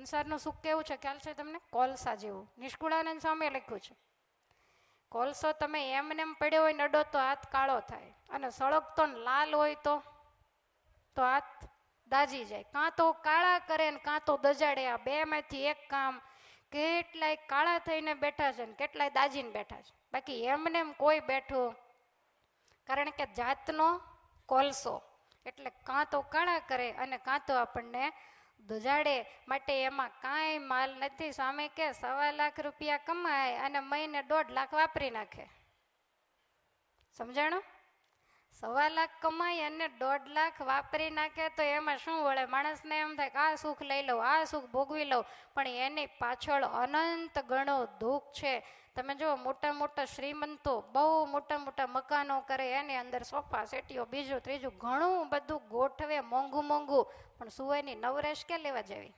સંસારનું સુખ કેવું છે? ખ્યાલ છે તમને? કોલસા જેવું. નિષ્કુળાનંદ સ્વામીએ લખ્યું છે. કોલસો તમે એમને એમ પડ્યો હોય નડો તો હાથ કાળો થાય. અને સળગતો ને લાલ હોય તો તો હાથ દાજી જાય. કાં તો કાળા કરે ને કાં તો દજાડે. આ બેમાંથી એક કામ કેટલાય કાળા થઈને બેઠા છે ને કેટલાય દાજીને બેઠા છે. બાકી એમને એમ કોઈ બેઠું, કારણ કે જાતનો કોલસો. એટલે કાં તો કાળા કરે અને કાં તો આપણને દુજાડે માટે એમાં કાંઈ માલ નથી. સ્વામી કે સવા લાખ રૂપિયા કમાય અને મહિને દોઢ લાખ વાપરી નાખે. સમજાણું? સવા લાખ કમાય અને દોઢ લાખ વાપરી નાખે તો એમાં શું વળે? માણસને એમ થાય કે આ સુખ લઈ લઉં, આ સુખ ભોગવી લઉં, પણ એની પાછળ અનંત ગણો દુઃખ છે. તમે જો મોટા મોટા શ્રીમંતો બહુ મોટા મોટા મકાનો કરે, એની અંદર સોફા, સેટીઓ, બીજું ત્રીજું ઘણું બધું ગોઠવે મોંઘું મોંઘું. પણ સુવાયની નવરેશ કે લેવા જેવી?